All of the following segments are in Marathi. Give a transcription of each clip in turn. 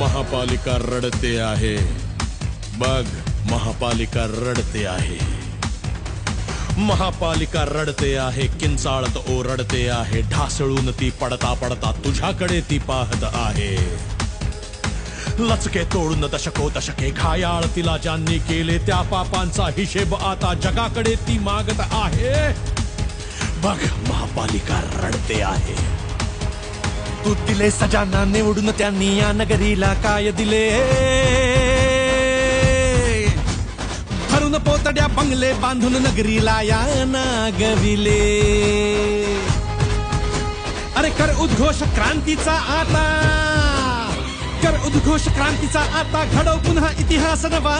महापालिका रडते आहे. बघ महापालिका रडते आहे. महापालिका रडते आहे किंचाळत ओरडते आहे. ढासळून ती पडता पडता तुझ्याकडे ती पाहत आहे. लचके तोडून दशको दशके घायाळ तिला ज्यांनी केले त्या पापांचा हिशेब आता जगाकडे ती मागत आहे. बघ महापालिका रडते आहे. तू दिले सजांना निवडून त्यांनी या नगरीला काय दिले? भरून पोतड्या बंगले बांधून नगरीला या नागविले. अरे कर उद्घोष क्रांतीचा आता. कर उद्घोष क्रांतीचा आता घडव पुन्हा इतिहास नवा.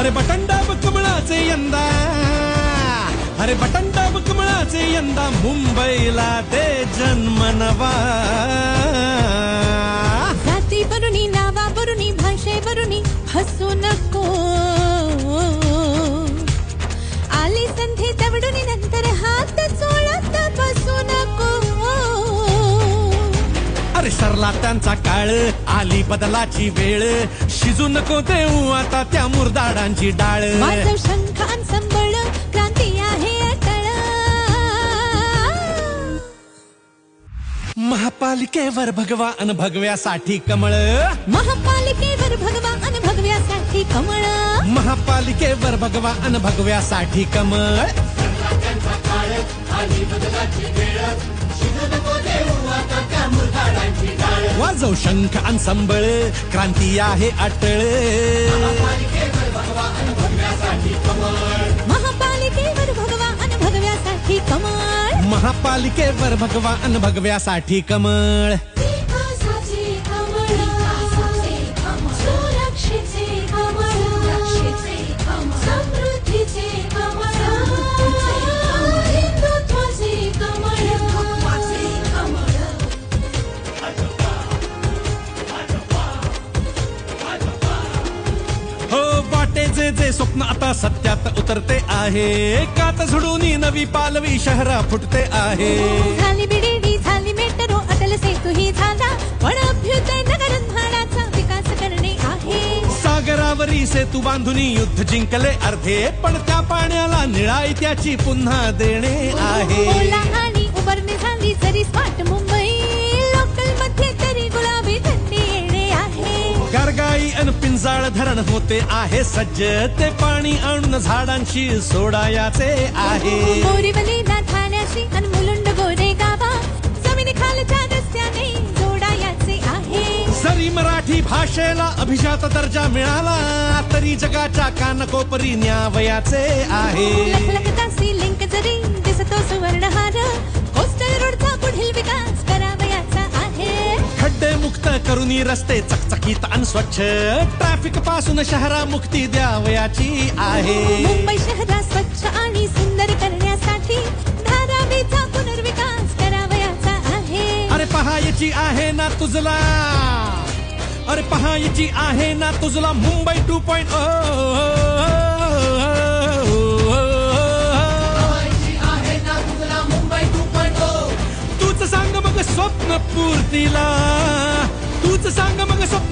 अरे बटंडाब अरे बटंडाब कमळाचे यंदा मुंबईला दे जन्म नवा जाती वरुणी नावा वरुणी भाषे वरुणी हसू नको. आली संधी दवडून नंतर हात चोळत बसू नको. अरे सरला त्यांचा काळ आली बदलाची वेळ. शिजू नको देऊ आता त्या मुरदाडांची डाळ. माझं शंखान संबळ महापालिकेवर भगवा अन भगव्यासाठी कमळ. महापालिकेवर भगवान भगव्यासाठी कमळ. महापालिकेवर भगवा अन भगव्यासाठी कमळ. वाजव शंख अन संबळ क्रांती आहे अटळ. महापालिकेवर भगवा अन भगव्यासाठी कमळ. कमळ हो वाटे जे जे स्वप्न आता सत्यात उतरते आहे. कात झुडून नवी पालवी शहरा फुटते आहे. झाली बिडेडी झाली मेट्रो अटल सेतू ही झाला. पण अभ्युदय नगर म्हाडाचा विकास करणे आहे. सागरावरी सेतू बांधुनी युद्ध जिंकले अर्धे. पण त्या पाण्याला निळाई त्याची पुन्हा देणे आहे. होते आहे सज्ज ते पाणी आणून झाडांशी सोडायाचे आहे. बोरीवलीला ठाण्याशी अन मुलुंड गोरे गावा जमिनी खालच्या रस्त्याने जोडायाचे आहे. जरी मराठी भाषेला अभिजात दर्जा मिळाला तरी जगाच्या कानकोपरी न्यावयाचे आहे. लखलखतासी लिंक जरी दिसतो सुवर्णहार कोस्टल रोडचा पुढील विकास करुनी रस्ते चकचकीत आणि स्वच्छ. ट्रॅफिकपासून शहरा मुक्ती द्यावयाची आहे. मुंबई शहरात स्वच्छ आणि सुंदर करण्यासाठी धारावीचा पुनर्विकास करावयाचा आहे. अरे पहायची आहे ना तुझला. अरे पहायची आहे ना तुझला मुंबई टू पॉइंट तूच सांग मग स्वप्न पूर्तीला.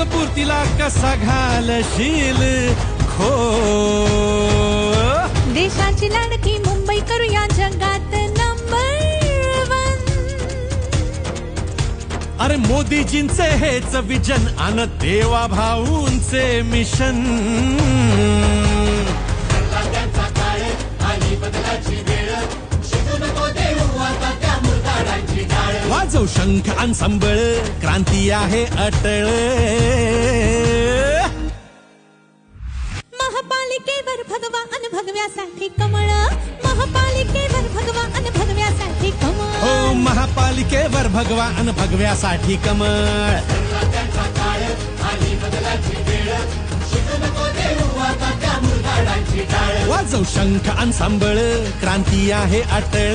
पूर्तीला कसा घालशील? खो. देशाची लाडकी मुंबई करूया जगात नंबर वन अरे मोदीजींचे हेच विजन अन देवा भाऊंचे मिशन. शंख अन संबळ क्रांती आहे अटळ. महापालिकेवर भगवान भगव्यासाठी कमळ. महापालिकेवर भगवान भगव्यासाठी कमळ. हो महापालिकेवर भगवान भगव्यासाठी कमळ. वाजव शंख अन सांबळ क्रांती आहे अटळ.